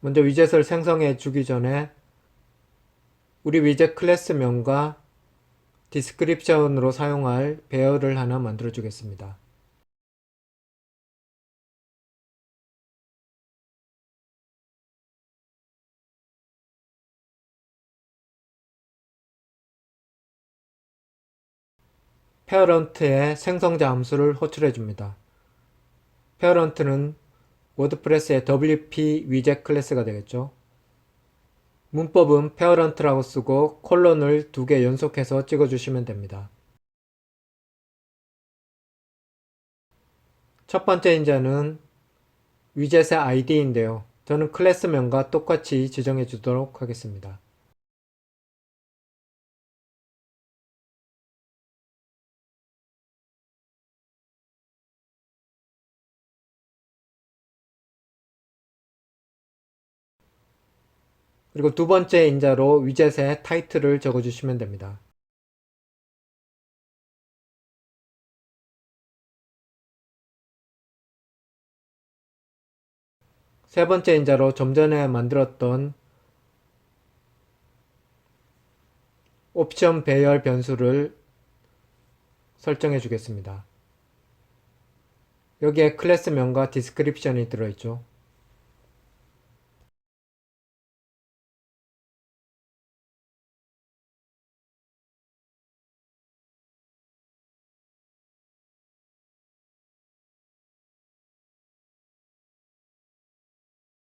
먼저 위젯을 생성해 주기 전에 우리 위젯 클래스명과 디스크립션으로 사용할 배열을 하나 만들어 주겠습니다. 페어런트에 생성자 함수를 호출해 줍니다. 페어런트는 워드프레스의 WP 위젯 클래스가 되겠죠. 문법은 페어런트라고 쓰고 콜론을 두 개 연속해서 찍어주시면 됩니다. 첫 번째 인자는 위젯의 ID인데요. 저는 클래스명과 똑같이 지정해 주도록 하겠습니다. 그리고 두 번째 인자로 위젯의 타이틀을 적어주시면 됩니다. 세 번째 인자로 좀 전에 만들었던 옵션 배열 변수를 설정해 주겠습니다. 여기에 클래스명과 디스크립션이 들어있죠.